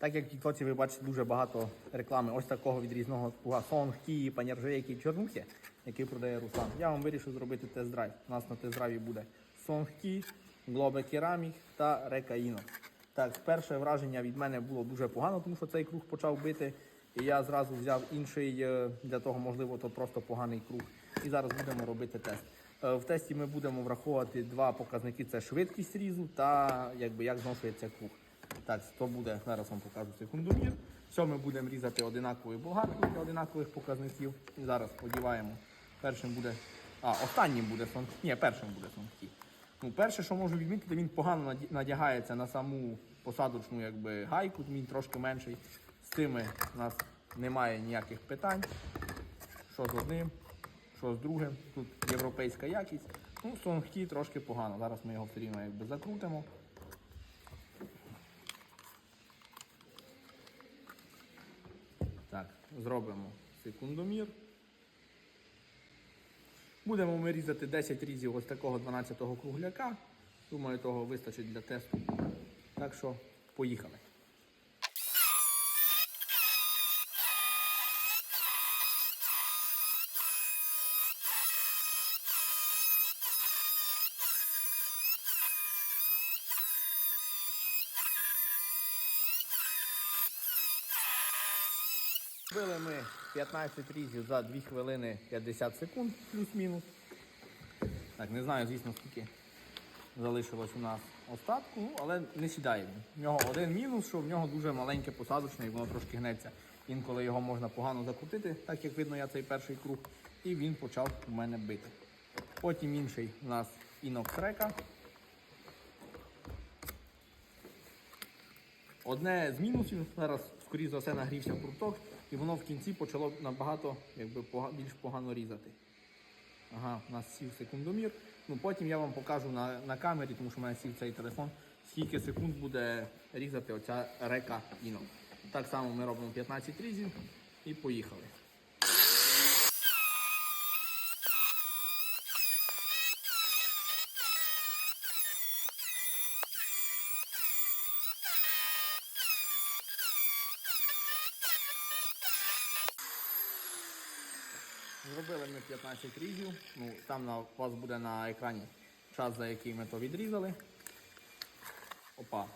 Так як в Тіктоці ви бачите дуже багато реклами ось такого відрізного плуга Сонг, Паняржейки, Чорнухи, який продає Руслан. Я вам вирішив зробити тест-драйв. У нас на тест-драйві буде Сонг Глобе Керамік та Река Інок. Так, перше враження від мене було дуже погано, тому що цей круг почав бити. І я зразу взяв інший, е, для того, можливо, то просто поганий круг. І зараз будемо робити тест. Е, В тесті ми будемо враховувати два показники: це швидкість різу та якби, як зношується круг. Так, то буде, зараз вам покажу секундомір. Все ми будемо різати одинаковою болгаркою для одинакових показників. І зараз подіваємо. Першим буде. А, останнім буде сон. Ні, першим буде сонхі. Ну, перше, що можу відмітити, він погано надягається на саму посадочну якби, гайку, він трошки менший. З цими у нас немає ніяких питань. Що з одним, що з другим. Тут європейська якість. Ну, сонхі трошки погано. Зараз ми його все рівно якби, закрутимо. Так, зробимо секундомір. Будемо ми різати 10 різів ось такого 12-го кругляка. Думаю, того вистачить для тесту. Так що, поїхали. Робили ми 15 різів за 2 хвилини 50 секунд, плюс-мінус. Так, не знаю, звісно, скільки залишилось у нас остатку, ну, але не сідає він. В нього один мінус, що в нього дуже маленьке посадочне і воно трошки гнеться. Інколи його можна погано закрутити, так як видно, я цей перший круг, і він почав у мене бити. Потім інший у нас Inox Reka. Одне з мінусів, зараз, скоріше за все, нагрівся круток, і воно в кінці почало набагато якби, більш погано різати. Ага, у нас сів секундомір. Ну, потім я вам покажу на, на камері, тому що в мене сів цей телефон, скільки секунд буде різати оця река Іно. Так само ми робимо 15 різів і поїхали. Зробили ми 15 різів. Ну, там у вас буде на екрані час, за який ми то відрізали. Опа.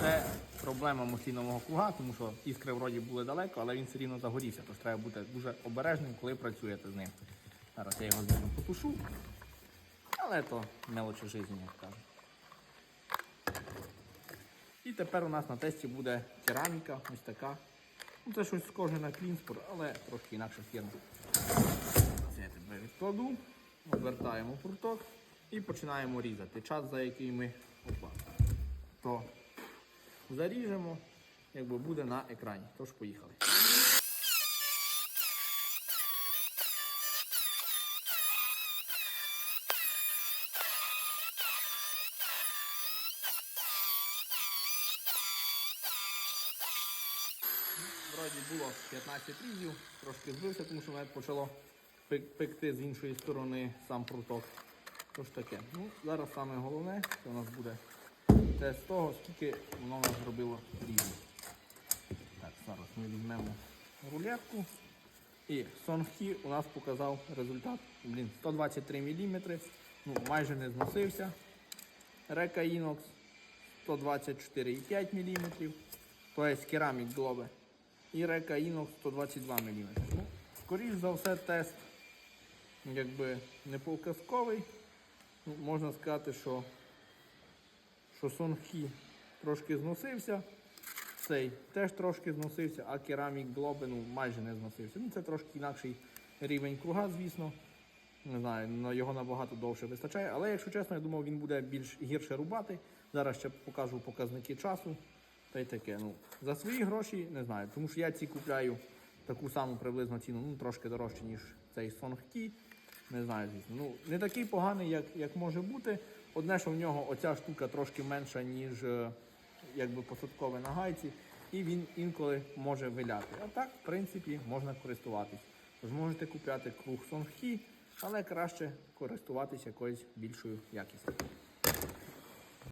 Це проблема мосійного круга, тому що іскри вроді були далеко, але він все рівно загорівся, тож треба бути дуже обережним, коли працюєте з ним. Зараз я його звісно потушу. Але то мелочі життя, як кажуть. І тепер у нас на тесті буде кераміка, ось така. Ну, це щось схоже на клінспор, але трошки інакша фірма. Це я тебе відкладу, обертаємо пруток і починаємо різати. Час, за який ми опа, то заріжемо, якби буде на екрані. Тож поїхали. Вроді було 15 різів, трошки збився, тому що навіть почало пекти з іншої сторони сам пруток. Тож таке. Ну, зараз саме головне, це у нас буде тест того, скільки воно у нас зробило різів. Так, зараз ми візьмемо рулетку. І Сонхі у нас показав результат. Блін, 123 мм, ну, майже не зносився. Река Inox 124,5 мм. Тобто керамік Globe. І Река Inox 122 мм. Ну, скоріш за все, тест якби не показковий. Ну, можна сказати, що, що Сонхі трошки зносився. Цей теж трошки зносився, а керамік Globe ну, майже не зносився. Ну, це трошки інакший рівень круга, звісно. Не знаю, його набагато довше вистачає. Але якщо чесно, я думав, він буде більш гірше рубати. Зараз ще покажу показники часу. Та й таке. Ну, за свої гроші не знаю. Тому що я ці купляю таку саму приблизно ціну, ну трошки дорожче, ніж цей Songki. Не знаю, звісно. Ну, не такий поганий, як, як може бути. Одне, що в нього оця штука трошки менша, ніж е, якби посадкове на гайці, і він інколи може виляти. А так, в принципі, можна користуватись. Тож можете купляти круг Songhi, але краще користуватись якоюсь більшою якістю.